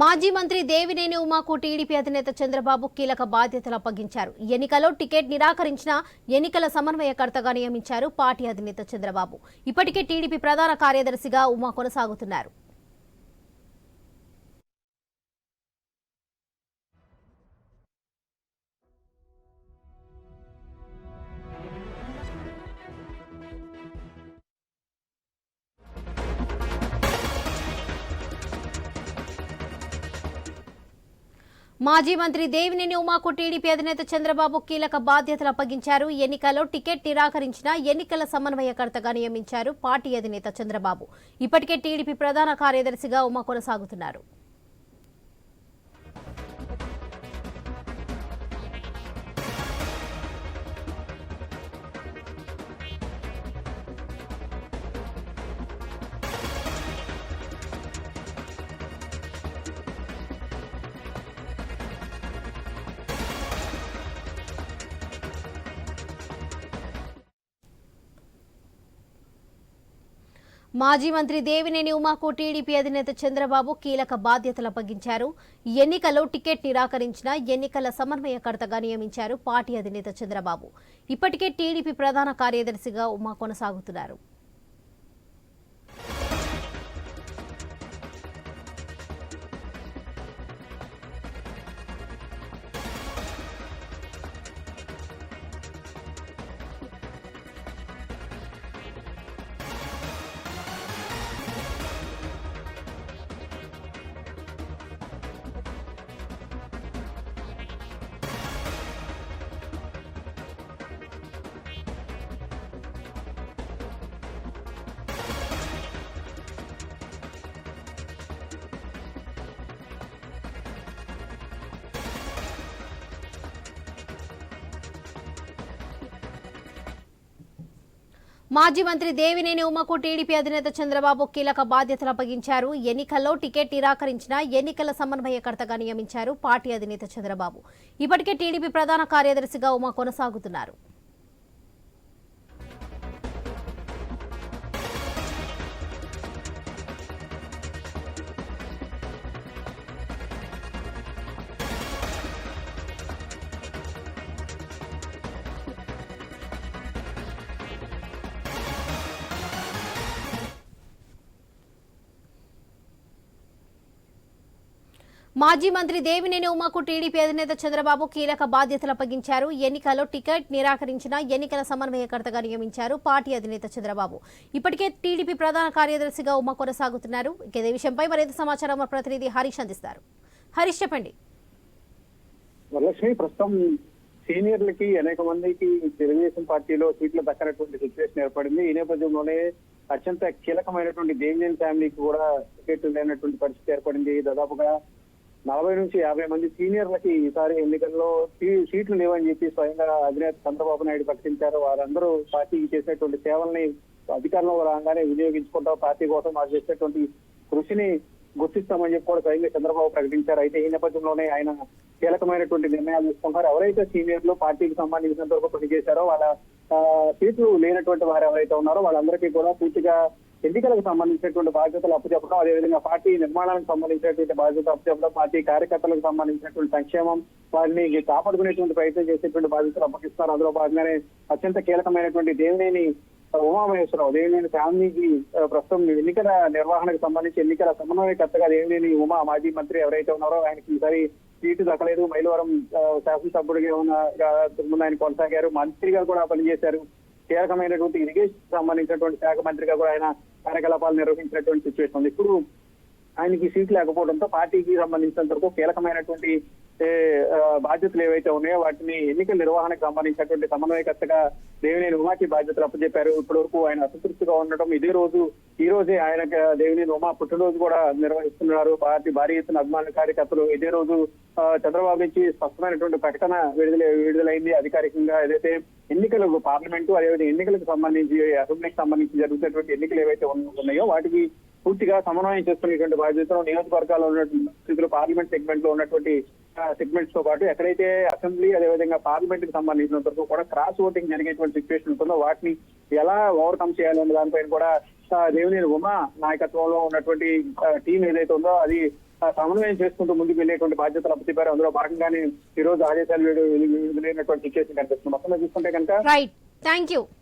మాజీ మంత్రి దేవినేని ఉమాకు టీడీపీ అధినేత చంద్రబాబు కీలక బాధ్యతలు అప్పగించారు. ఎన్నికలో టికెట్ నిరాకరించిన ఎన్నికల సమన్వయకర్తగా నియమించారు పార్టీ అధినేత చంద్రబాబు. ఇప్పటికే టీడీపీ ప్రధాన కార్యదర్శిగా ఉమా కొనసాగుతున్నారు. మాజీ మంత్రి దేవినేని ఉమాకు టీడీపీ అధినేత చంద్రబాబు కీలక బాధ్యతలు అప్పగించారు. ఎన్నికల్లో టికెట్ నిరాకరించిన ఎన్నికల సమన్వయకర్తగా నియమించారు పార్టీ అధినేత చంద్రబాబు. ఇప్పటికే టీడీపీ ప్రధాన కార్యదర్శిగా ఉమా కొనసాగుతున్నారు. మాజీ మంత్రి దేవినేని ఉమాకు టీడీపీ అధినేత చంద్రబాబు కీలక బాధ్యతలు అప్పగించారు. ఎన్నికల్లో టికెట్ నిరాకరించిన ఎన్నికల సమన్వయకర్తగా నియమించారు పార్టీ అధినేత చంద్రబాబు. ఇప్పటికే టీడీపీ ప్రధాన కార్యదర్శిగా ఉమా కొనసాగుతున్నారు. మాజీ మంత్రి దేవినేని ఉమకు టీడీపీ అధినేత చంద్రబాబు కీలక బాధ్యతలు అప్పగించారు. ఎన్నికల్లో టికెట్ నిరాకరించిన ఎన్నికల సమన్వయకర్తగా నియమించారు పార్టీ అధినేత చంద్రబాబు. ఇప్పటికే టీడీపీ ప్రధాన కార్యదర్శిగా ఉమా కొనసాగుతున్నారు. మాజీ మంత్రి దేవినేని ఉమాకు టీడీపీ అధినేత చంద్రబాబు కీలక బాధ్యతలు అప్పగించారు. ఎన్నికల్లో టికెట్ నిరాకరించిన ఎన్నికల సమన్వయకర్తగా నియమించారు పార్టీ అధినేత చంద్రబాబు. ఇప్పటికే టీడీపీ ప్రధాన కార్యదర్శిగా ఉమా కొనసాగుతున్నారు. ఇక ఇదే విషయంపై మరింత సమాచారం మా ప్రతినిధి హరీష్ అందిస్తారు. హరీష్ చెప్పండి. వరలక్ష్మి ప్రస్తుతం సీనియర్లకి అనేక మందికి తెలుగుదేశం పార్టీలో సీట్లు దక్కనటువంటి సిచ్యువేషన్ ఏర్పడింది. ఈ నేపథ్యంలోనే అత్యంత కీలకమైనటువంటి దేవినేని ఫ్యామిలీకి కూడా టికెట్ లేనటువంటి పరిస్థితి ఏర్పడింది. దాదాపుగా నలభై నుంచి యాభై మంది సీనియర్లకి ఈసారి ఎన్నికల్లో సీ- సీట్లు లేవని చెప్పి స్వయంగా అధినేత చంద్రబాబు నాయుడు ప్రకటించారు. వారందరూ పార్టీకి చేసినటువంటి సేవల్ని అధికారంలో రాగానే వినియోగించుకుంటాం పార్టీ కోసం వారు చేసినటువంటి కృషిని గుర్తిస్తామని చెప్పి కూడా స్వయంగా చంద్రబాబు ప్రకటించారు. అయితే ఈ నేపథ్యంలోనే ఆయన కీలకమైనటువంటి నిర్ణయాలు తీసుకుంటారు ఎవరైతే సీనియర్లు పార్టీకి సంబంధించినంత వరకు పనిచేశారో వాళ్ళ సీట్లు లేనటువంటి వారు ఎవరైతే ఉన్నారో వాళ్ళందరికీ కూడా పూర్తిగా ఎన్నికలకు సంబంధించినటువంటి బాధ్యతలు అప్పచెప్పడం అదేవిధంగా పార్టీ నిర్మాణానికి సంబంధించినటువంటి బాధ్యత అప్పచెప్పడం పార్టీ కార్యకర్తలకు సంబంధించినటువంటి సంక్షేమం వారిని కాపాడుకునేటువంటి ప్రయత్నం చేసేటువంటి బాధ్యతలు అప్పగిస్తారు. అందులో భాగంగానే అత్యంత కీలకమైనటువంటి దేవినేని ఉమామహేశ్వరరావు దేవినేని ఫ్యామిలీకి ప్రస్తుతం ఎన్నికల నిర్వహణకు సంబంధించి ఎన్నికల సమన్వయకర్తగా దేవినేని ఉమా మాజీ మంత్రి ఎవరైతే ఉన్నారో ఆయనకి ఈసారి సీటు దక్కలేదు. మైలవరం శాసనసభ్యుడిగా ఉన్న ముందు ఆయన కొనసాగారు. మంత్రిగా కూడా పనిచేశారు. కీలకమైనటువంటి ఇరిగేషన్ సంబంధించినటువంటి శాఖ మంత్రిగా కూడా ఆయన కార్యకలాపాలు నిర్వహించినటువంటి సిచ్యువేషన్ ఉంది. ఇప్పుడు ఆయనకి సీట్ లేకపోవడంతో పార్టీకి సంబంధించినంత వరకు కీలకమైనటువంటి బాధ్యతలు ఏవైతే ఉన్నాయో వాటిని ఎన్నికల నిర్వహణకు సంబంధించినటువంటి సమన్వయకర్తగా దేవినేని ఉమాకి బాధ్యతలు అప్పచెప్పారు ఇప్పటి వరకు ఆయన అసంతృప్తిగా ఉండటం ఇదే రోజు ఈ రోజే ఆయన దేవినేని ఉమా పుట్టినరోజు కూడా నిర్వహిస్తున్నారు. పార్టీ భారీ ఎత్తున అభిమాన కార్యకర్తలు ఇదే రోజు చంద్రబాబు నుంచి స్పష్టమైనటువంటి ప్రకటన విడుదల విడుదలైంది. అధికారికంగా ఏదైతే ఎన్నికలకు పార్లమెంటు అదేవిధంగా ఎన్నికలకు సంబంధించి అసెంబ్లీకి సంబంధించి జరుగుతున్నటువంటి ఎన్నికలు ఏవైతే ఉన్నాయో వాటికి పూర్తిగా సమన్వయం చేసుకునేటువంటి బాధ్యతను నియోజకవర్గాల్లో ఉన్నటువంటి పార్లమెంట్ సెగ్మెంట్లో ఉన్నటువంటి సెగ్మెంట్స్తో పాటు ఎక్కడైతే అసెంబ్లీ అదేవిధంగా పార్లమెంట్కి సంబంధించినంత వరకు కూడా క్రాస్ ఓటింగ్ జరిగేటువంటి సిచ్యువేషన్ ఉంటుందో వాటిని ఎలా ఓవర్కమ్ చేయాలనే దానిపైన కూడా దేవినేని ఉమా నాయకత్వంలో ఉన్నటువంటి టీం ఏదైతే ఉందో అది సమన్వయం చేసుకుంటూ ముందుకు వెళ్ళేటువంటి బాధ్యతలు అప్పచెప్పారు. అందులో భాగంగానే ఈ రోజు ఆదేశాలు విడుదలైనటువంటి సిచ్యువేషన్ కనిపిస్తుంది. మొత్తంగా చూసుకుంటే కనుక థ్యాంక్ యూ